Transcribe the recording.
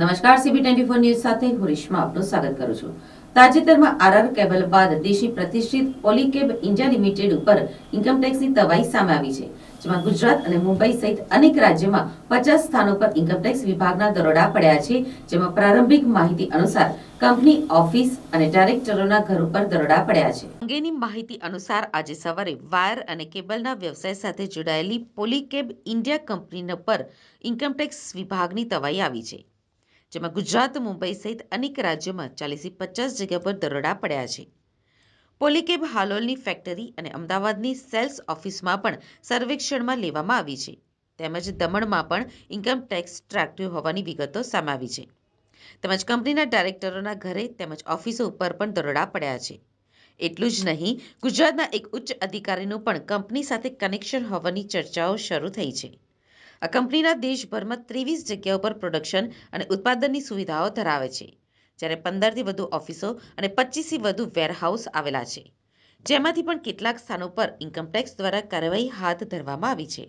નમસ્કાર CB twenty four news સાથે હું આપનું સ્વાગત કરું છું. તાજેતરમાં આરઆર કેબલ બાદ દેશી પ્રતિષ્ઠિત પોલીકેબ ઇન્ડિયા લિમિટેડ ઉપર ઇન્કમટેક્સની તવાઈ સામે આવી છે, જેમાં ગુજરાત અને મુંબઈ સહિત અનેક રાજ્યોમાં પચાસ સ્થાનો પર ઇન્કમટેક્સ વિભાગના દરોડા પડ્યા છે, જેમાં પ્રારંભિક માહિતી અનુસાર કંપની, ઓફિસ અને ડાયરેક્ટરોના ઘર ઉપર દરોડા પડ્યા છે. અંગેની માહિતી અનુસાર આજે સવારે વાયર અને કેબલના વ્યવસાય સાથે જોડાયેલી પોલીકેબ ઇન્ડિયા કંપનીના પર ઇન્કમટેક્સ વિભાગની તવાઈ આવી છે. જેમાં ગુજરાત, મુંબઈ સહિત અનેક રાજ્યોમાં ચાલીસથી પચાસ જગ્યા પર દરોડા પડ્યા છે. પોલીકેબ હાલોલની ફેક્ટરી અને અમદાવાદની સેલ્સ ઓફિસમાં પણ સર્વેક્ષણમાં લેવામાં આવી છે. તેમજ દમણમાં પણ ઇન્કમ ટેક્સ ટ્રાક્ટિવ હોવાની વિગતો સામે આવી છે. તેમજ કંપનીના ડાયરેક્ટરોના ઘરે તેમજ ઓફિસો ઉપર પણ દરોડા પડ્યા છે. એટલું જ નહીં, ગુજરાતના એક ઉચ્ચ અધિકારીનું પણ કંપની સાથે કનેક્શન હોવાની ચર્ચાઓ શરૂ થઈ છે. આ કંપનીના દેશભરમાં ત્રેવીસ જગ્યાઓ પર પ્રોડક્શન અને ઉત્પાદનની સુવિધાઓ ધરાવે છે. જ્યારે પંદરથી વધુ ઓફિસો અને પચીસથી વધુ વેરહાઉસ આવેલા છે. જેમાંથી પણ કેટલાક સ્થાનો પર ઇન્કમટેક્સ દ્વારા કાર્યવાહી હાથ ધરવામાં આવી છે.